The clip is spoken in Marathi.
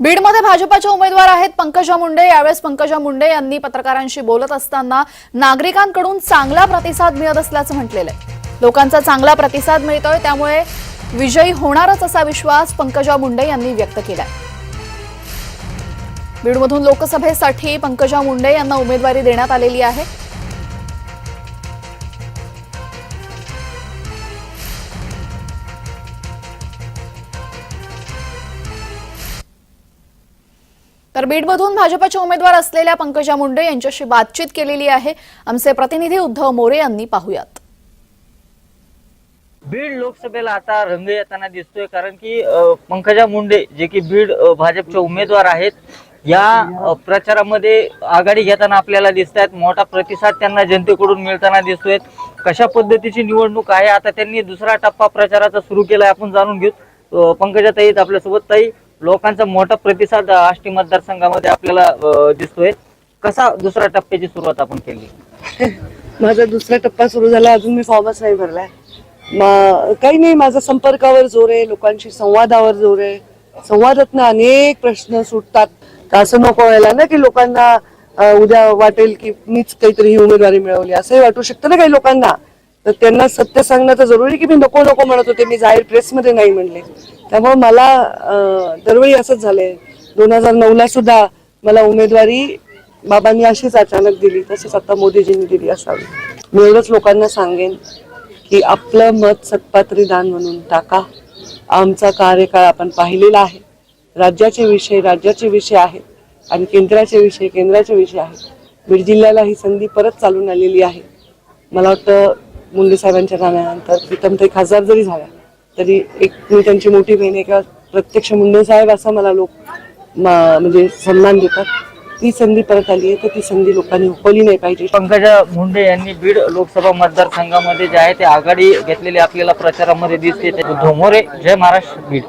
बीडमध्ये भाजपाचे उमेदवार आहेत पंकजा मुंडे. यावेळेस पंकजा मुंडे यांनी पत्रकारांशी बोलत असताना नागरिकांकडून चांगला प्रतिसाद मिळत असल्याचं म्हटलेलं आहे. लोकांचा चांगला प्रतिसाद मिळतोय त्यामुळे विजयी होणारच असा विश्वास पंकजा मुंडे यांनी व्यक्त केलाय. बीडमधून लोकसभेसाठी पंकजा मुंडे यांना उमेदवारी देण्यात आलेली आहे. तर बीडमधून भाजपाचे उमेदवार असलेल्या पंकजा मुंडे यांच्याशी बातचीत केलेली आहे. आमचे प्रतिनिधी उद्धव मोरे यांनी पाहुयात. बीड लोकसभेला आता रंग येताना दिसतोय कारण की पंकजा मुंडे जे की बीड भाजपचे उमेदवार आहेत या प्रचारामध्ये आघाडी घेताना आपल्याला दिसत आहेत मोठा प्रतिसाद त्यांना जनतेकडून मिळताना दिसतोय. कशा पद्धतीची निवडणूक आहे? आता त्यांनी दुसरा टप्पा प्रचाराचा सुरू केलाय आपण जाणून घेऊ. पंकजा ताईत आपल्यासोबत. ताई लोकांचा मोठा प्रतिसाद आष्टी मतदारसंघामध्ये आपल्याला दिसतोय. कसा दुसऱ्या टप्प्याची सुरुवात आपण केली? माझा दुसरा टप्पा सुरू झाला. अजून मी फॉर्मच नाही भरलाय. काही नाही. माझा संपर्कावर जोर आहे. लोकांशी संवादावर जोर आहे. संवादातनं अनेक प्रश्न सुटतात. असं नको व्हायला ना की लोकांना उद्या वाटेल की मीच काहीतरी ही उमेदवारी मिळवली. असंही वाटू शकतं ना काही लोकांना. तर त्यांना सत्य सांगणं तर जरुरी की मी नको नको म्हणत होते. मी जाहीर प्रेसमध्ये नाही म्हणले. त्यामुळे मला दरवेळी असंच झालंय. दोन हजार नऊला सुद्धा मला उमेदवारी बाबांनी अशीच अचानक दिली तसंच आता मोदीजींनी दिली असावी. मी एवढंच लोकांना सांगेन की आपलं मत सत्पात्री दान म्हणून टाका. आमचा कार्यकाळ आपण पाहिलेला आहे. राज्याचे विषय राज्याचे विषय आहेत आणि केंद्राचे विषय केंद्राचे विषय आहेत. बीड जिल्ह्याला ही संधी परत चालून आलेली आहे. मला वाटतं मुंडे साहेबांच्या जाण्यानंतर प्रीतमताई खासदार जरी झाल्या तरी एक मी त्यांची मोठी बहीण आहे किंवा प्रत्यक्ष मुंडे साहेब असा मला लोक म्हणजे सन्मान देतात. ती संधी परत आली आहे तर ती संधी लोकांनी हुकवली नाही पाहिजे. पंकजा मुंडे यांनी बीड लोकसभा मतदारसंघामध्ये जे आहे ते आघाडी घेतलेली आपल्याला प्रचारामध्ये दिसते. धोमोरे जय महाराष्ट्र बीड.